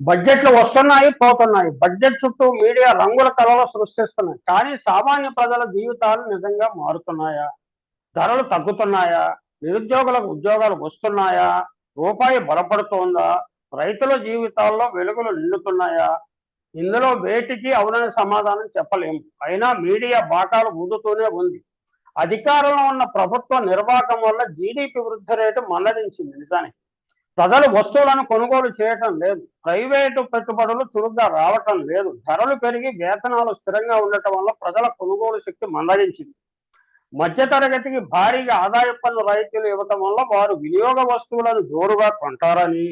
బడ్జెట్లు వస్తున్నాయి పోతున్నాయి. బడ్జెట్ చుట్టూ మీడియా రంగుల కళలు సృష్టిస్తున్నాయి. కానీ సామాన్య ప్రజల జీవితాలు నిజంగా మారుతున్నాయా? ధరలు తగ్గుతున్నాయా? నిరుద్యోగులకు ఉద్యోగాలు వస్తున్నాయా? రూపాయి బలపడుతోందా? రైతుల జీవితాల్లో వెలుగులు నిండుతున్నాయా? ఇందులో వేటికి అవునని సమాధానం చెప్పలేము. అయినా మీడియా బాకాలు ఊదుతూనే ఉంది. అధికారంలో ఉన్న ప్రభుత్వ నిర్వాహకం వల్ల జీడిపి వృద్ధి రేటు మందలించింది నిజానికి. ప్రజలు వస్తువులను కొనుగోలు చేయటం లేదు. ప్రైవేటు పెట్టుబడులు చురుగ్గా రావటం లేదు. ధరలు పెరిగి వేతనాలు స్థిరంగా ఉండటం వల్ల ప్రజల కొనుగోలు శక్తి మందగించింది. మధ్యతరగతికి భారీగా ఆదాయ పన్ను రైతులు ఇవ్వటం వల్ల వారు వినియోగ వస్తువులను జోరుగా కొంటారని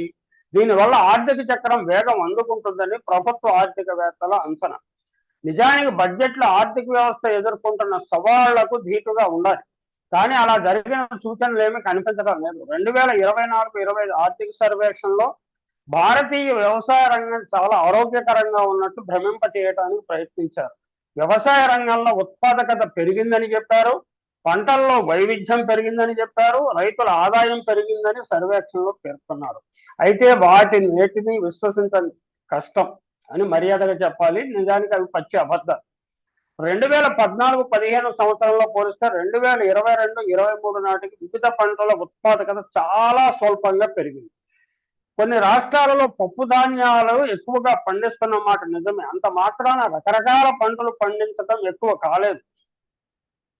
దీనివల్ల ఆర్థిక చక్రం వేగం అందుకుంటుందని ప్రభుత్వ ఆర్థికవేత్తల అంచనా. నిజానికి బడ్జెట్లో ఆర్థిక వ్యవస్థ ఎదుర్కొంటున్న సవాళ్ళకు ధీటుగా ఉండాలి. కానీ అలా జరిగిన సూచనలు ఏమీ కనిపించడం లేదు. రెండు వేల ఇరవై నాలుగు ఇరవై ఐదు ఆర్థిక సర్వేక్షణలో భారతీయ వ్యవసాయ రంగం చాలా ఆరోగ్యకరంగా ఉన్నట్టు భ్రమింప చేయడానికి ప్రయత్నించారు. వ్యవసాయ రంగంలో ఉత్పాదకత పెరిగిందని చెప్పారు. పంటల్లో వైవిధ్యం పెరిగిందని చెప్పారు. రైతుల ఆదాయం పెరిగిందని సర్వేక్షణలో పేర్కొన్నారు. అయితే వాటి నేటిని విశ్వసించని కష్టం అని మర్యాదగా చెప్పాలి. నిజానికి అవి పచ్చి అబద్ధాలు. రెండు వేల పద్నాలుగు పదిహేను సంవత్సరంలో పోలిస్తే రెండు వేల ఇరవై రెండు ఇరవై మూడు నాటికి వివిధ పంటల ఉత్పాదకత చాలా స్వల్పంగా పెరిగింది. కొన్ని రాష్ట్రాలలో పప్పు ధాన్యాలు ఎక్కువగా పండిస్తున్న మాట నిజమే. అంత మాత్రాన రకరకాల పంటలు పండించడం ఎక్కువ కాలేదు.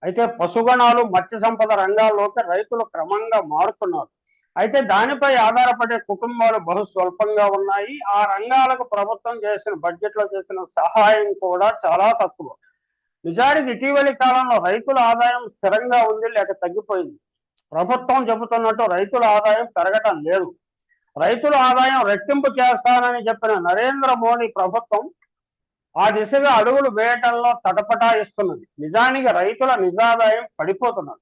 అయితే పశుగణాలు మత్స్య సంపద రంగాల్లోకి రైతులు క్రమంగా మారుతున్నారు. అయితే దానిపై ఆధారపడే కుటుంబాలు బహు స్వల్పంగా ఉన్నాయి. ఆ రంగాలకు ప్రభుత్వం చేసిన బడ్జెట్లో చేసిన సహాయం కూడా చాలా తక్కువ. నిజానికి ఇటీవలి కాలంలో రైతుల ఆదాయం స్థిరంగా ఉంది లేక తగ్గిపోయింది. ప్రభుత్వం చెబుతున్నట్టు రైతుల ఆదాయం పెరగటం లేదు. రైతుల ఆదాయం రెట్టింపు చేస్తానని చెప్పిన నరేంద్ర మోడీ ప్రభుత్వం ఆ దిశగా అడుగులు వేయటంలో తటపటాయిస్తున్నది. నిజానికి రైతుల నిజాదాయం పడిపోతున్నది.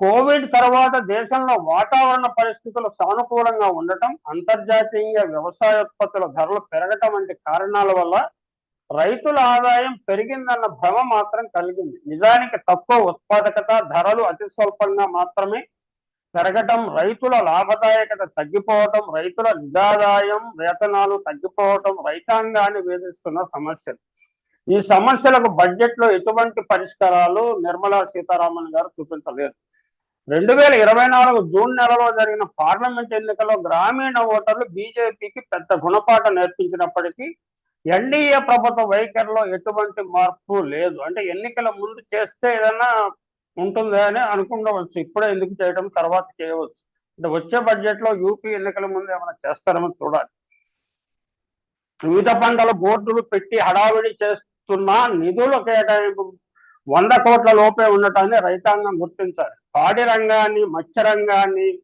కోవిడ్ తర్వాత దేశంలో వాతావరణ పరిస్థితులు సానుకూలంగా ఉండటం అంతర్జాతీయ వ్యవసాయోత్పత్తుల ధరలు పెరగటం వంటి కారణాల వల్ల రైతుల ఆదాయం పెరిగిందన్న భ్రమ మాత్రం కలిగింది. నిజానికి తక్కువ ఉత్పాదకత ధరలు అతి స్వల్పంగా మాత్రమే పెరగటం రైతుల లాభదాయకత తగ్గిపోవటం రైతుల నిజాదాయం వేతనాలు తగ్గిపోవటం రైతాంగాన్ని వేధిస్తున్న సమస్యలు. ఈ సమస్యలకు బడ్జెట్లో ఎటువంటి పరిష్కారాలు నిర్మలా సీతారామన్ గారు చూపించలేదు. రెండు వేల ఇరవై నాలుగు జూన్ నెలలో జరిగిన పార్లమెంట్ ఎన్నికల్లో గ్రామీణ ఓటర్లు బీజేపీకి పెద్ద గుణపాఠం నేర్పించినప్పటికీ ఎన్డీఏ ప్రభుత్వ వైఖరిలో ఎటువంటి మార్పు లేదు. అంటే ఎన్నికల ముందు చేస్తే ఏదైనా ఉంటుందా అని అనుకుండవచ్చు. ఇప్పుడే ఎందుకు చేయడం తర్వాత చేయవచ్చు. అంటే వచ్చే బడ్జెట్లో యూపీ ఎన్నికల ముందు ఏమైనా చేస్తారని చూడాలి. వివిధ పంటల బోర్డులు పెట్టి హడావిడి చేస్తున్న నిధుల కేటాయింపు వంద కోట్ల లోపే ఉండటాన్ని రైతాంగం గుర్తించాలి. పాడి రంగాన్ని మత్స్య రంగాన్ని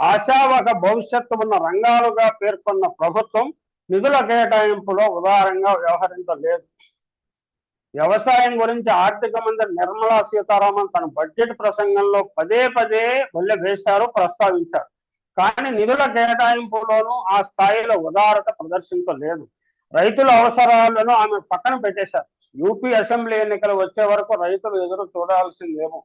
ఆశావక భవిష్యత్తు ఉన్న రంగాలుగా పేర్కొన్న ప్రభుత్వం నిధుల కేటాయింపులో ఉదారంగా వ్యవహరించలేదు. వ్యవసాయం గురించి ఆర్థిక మంత్రి నిర్మలా సీతారామన్ తన బడ్జెట్ ప్రసంగంలో పదే పదే బల్లె వేశారు ప్రస్తావించారు. కానీ నిధుల కేటాయింపులోనూ ఆ స్థాయిలో ఉదారత ప్రదర్శించలేదు. రైతుల అవసరాలను ఆమె పక్కన పెట్టేశారు. యూపీ అసెంబ్లీ ఎన్నికలు వచ్చే వరకు రైతులు ఎదురు చూడాల్సిందేమో.